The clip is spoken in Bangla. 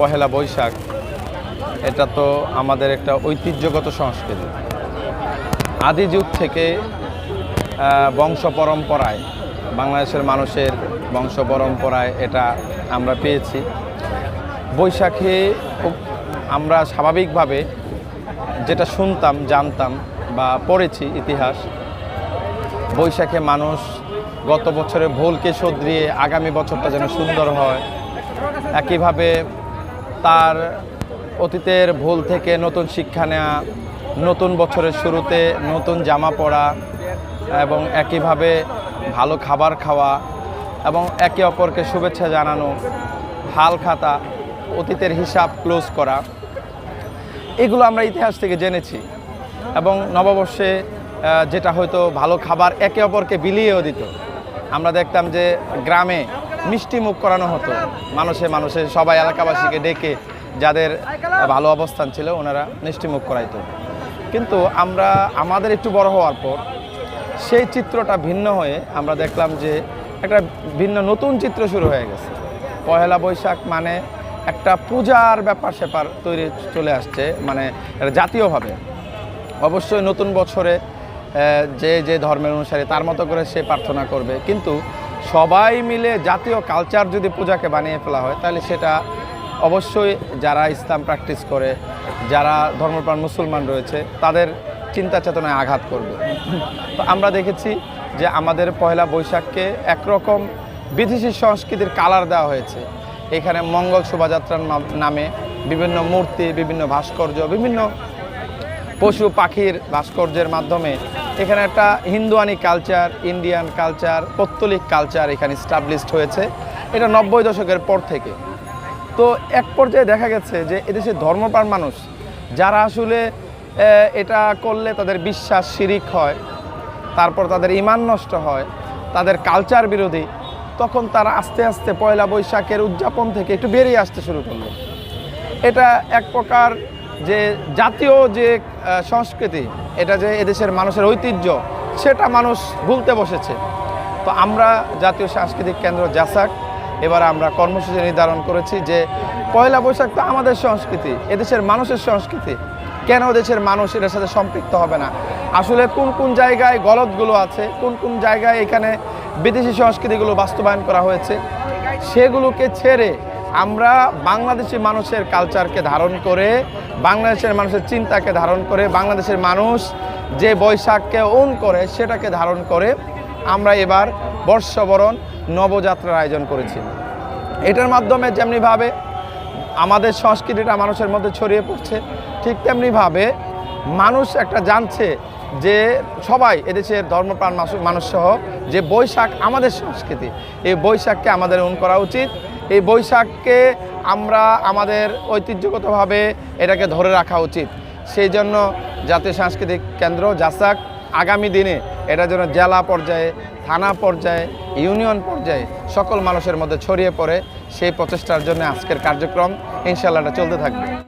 পহেলা বৈশাখ, এটা তো আমাদের একটা ঐতিহ্যগত সংস্কৃতি। আদি যুগ থেকে বংশ পরম্পরায়, বাংলাদেশের মানুষের বংশ পরম্পরায় এটা আমরা পেয়েছি। বৈশাখে আমরা স্বাভাবিকভাবে যেটা শুনতাম, জানতাম বা পড়েছি ইতিহাস, বৈশাখে মানুষ গত বছরে ভুলকে শুধরিয়ে আগামী বছরটা যেন সুন্দর হয়। একইভাবে তার অতীতের ভুল থেকে নতুন শিক্ষা নেওয়া নতুন বছরের শুরুতে নতুন জামা পরা এবং একইভাবে ভালো খাবার খাওয়া এবং একে অপরকে শুভেচ্ছা জানানো, হাল খাতা, অতীতের হিসাব ক্লোজ করা, এগুলো আমরা ইতিহাস থেকে জেনেছি এবং নববর্ষে যেটা হয়তো ভালো খাবার একে অপরকে বিলিয়েও দিত। আমরা দেখতাম যে গ্রামে মিষ্টি মুখ করানো হতো। মানুষে মানুষে, সবাই এলাকাবাসীকে ডেকে যাদের ভালো অবস্থান ছিল ওনারা মিষ্টি মুখ করাইতো। কিন্তু আমরা, আমাদের একটু বড় হওয়ার পর সেই চিত্রটা ভিন্ন হয়ে আমরা দেখলাম যে একটা ভিন্ন নতুন চিত্র শুরু হয়ে গেছে। পহেলা বৈশাখ মানে একটা পূজার ব্যাপার স্যাপার তৈরি চলে আসছে মানে জাতীয়ভাবে। অবশ্যই নতুন বছরে যে যে ধর্মের অনুসারে তার মতো করে সে প্রার্থনা করবে। কিন্তু সবাই মিলে জাতীয় কালচার যদি পূজাকে বানিয়ে ফেলা হয়, তাহলে সেটা অবশ্যই যারা ইসলাম প্র্যাকটিস করে, যারা ধর্মপ্রাণ মুসলমান রয়েছে, তাদের চিন্তা চেতনায় আঘাত করবে। তো আমরা দেখেছি যে আমাদের পয়লা বৈশাখকে একরকম বিদেশি সংস্কৃতির কালার দেওয়া হয়েছে। এখানে মঙ্গল শোভাযাত্রার নামে বিভিন্ন মূর্তি, বিভিন্ন ভাস্কর্য, বিভিন্ন পশু পাখির ভাস্কর্যের মাধ্যমে এখানে একটা হিন্দুয়ানি কালচার ইন্ডিয়ান কালচার পত্তলিক কালচার এখানে স্টাবলিশড হয়েছে। এটা নব্বই দশকের পর থেকে। তো এক পর্যায়ে দেখা গেছে যে এদেশে ধর্মপ্রাণ মানুষ, যারা আসলে এটা করলে তাদের বিশ্বাস শিরিক হয়, তারপর তাদের ইমান নষ্ট হয়, তাদের কালচার বিরোধী, তখন তারা আস্তে আস্তে পয়লা বৈশাখের উদযাপন থেকে একটু বেরিয়ে আসতে শুরু করল। এটা এক প্রকার যে জাতীয় যে সংস্কৃতি, এটা যে এদেশের মানুষের ঐতিহ্য, সেটা মানুষ ভুলতে বসেছে। তো আমরা জাতীয় সাংস্কৃতিক কেন্দ্র জাসাক, এবার আমরা কর্মসূচি নির্ধারণ করেছি যে পয়লা বৈশাখ তো আমাদের সংস্কৃতি, এদেশের মানুষের সংস্কৃতি। কেন দেশের মানুষ এটার সাথে সম্পৃক্ত হবে না? আসলে কোন কোন জায়গায় গলতগুলো আছে, কোন কোন জায়গায় এখানে বিদেশি সংস্কৃতিগুলো বাস্তবায়ন করা হয়েছে, সেগুলোকে ছেড়ে আমরা বাংলাদেশি মানুষের কালচারকে ধারণ করে, বাংলাদেশের মানুষের চিন্তাকে ধারণ করে, বাংলাদেশের মানুষ যে বৈশাখকে ওন করে সেটাকে ধারণ করে আমরা এবার বর্ষবরণ নবযাত্রার আয়োজন করেছি। এটার মাধ্যমে যেমনিভাবে আমাদের সংস্কৃতিটা মানুষের মধ্যে ছড়িয়ে পড়ছে, ঠিক তেমনিভাবে মানুষ একটা জানছে যে সবাই এদেশের ধর্মপ্রাণ মানুষ- সহ যে বৈশাখ আমাদের সংস্কৃতি, এই বৈশাখকে আমাদের উন করা উচিত। এই বৈশাখকে আমরা আমাদের ঐতিহ্যগতভাবে এটাকে ধরে রাখা উচিত। সেই জন্য জাতীয় সাংস্কৃতিক কেন্দ্র জাসাক আগামী দিনে এটা যেন জেলা পর্যায়ে, থানা পর্যায়ে, ইউনিয়ন পর্যায়ে সকল মানুষের মধ্যে ছড়িয়ে পড়ে সেই প্রচেষ্টার জন্য আজকের কার্যক্রম ইনশাল্লাহটা চলতে থাকবে।